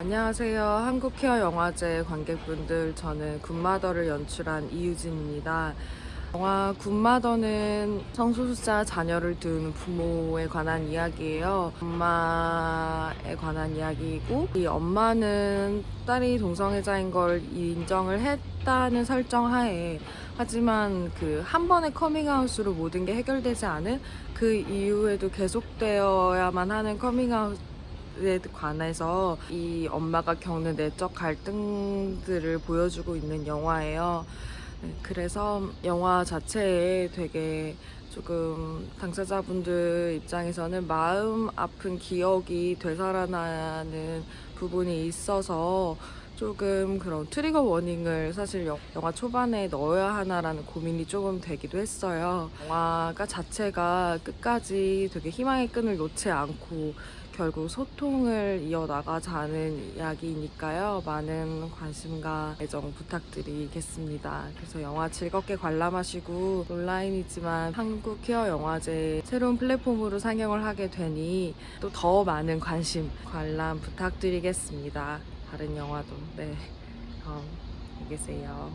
안녕하세요. 한국케어 영화제 관객분들, 저는 굿마더를 연출한 이유진입니다. 영화 굿마더는 성소수자 자녀를 둔 부모에 관한 이야기예요. 엄마에 관한 이야기이고, 이 엄마는 딸이 동성애자인 걸 인정을 했다는 설정 하에, 하지만 그 한 번의 커밍아웃으로 모든 게 해결되지 않은 그 이후에도 계속되어야만 하는 커밍아웃 에 관해서 이 엄마가 겪는 내적 갈등들을 보여주고 있는 영화예요. 네, 그래서 영화 자체에 되게 조금 당사자분들 입장에서는 마음 아픈 기억이 되살아나는 부분이 있어서 조금 그런 트리거 워닝을 사실 영- 영화 초반에 넣어야 하나라는 고민이 조금 되기도 했어요. 영화가 자체가 끝까지 되게 희망의 끈을 놓지 않고 결국 소통을 이어나가자는 이야기니까요. 많은 관심과 애정 부탁드리겠습니다. 그래서 영화 즐겁게 관람하시고 온라인이지만 한국 케어 영화제 새로운 플랫폼으로 상영을 하게 되니 또 더 많은 관심 관람 부탁드리겠습니다. 다른 영화도 네. 어, 안녕히 계세요.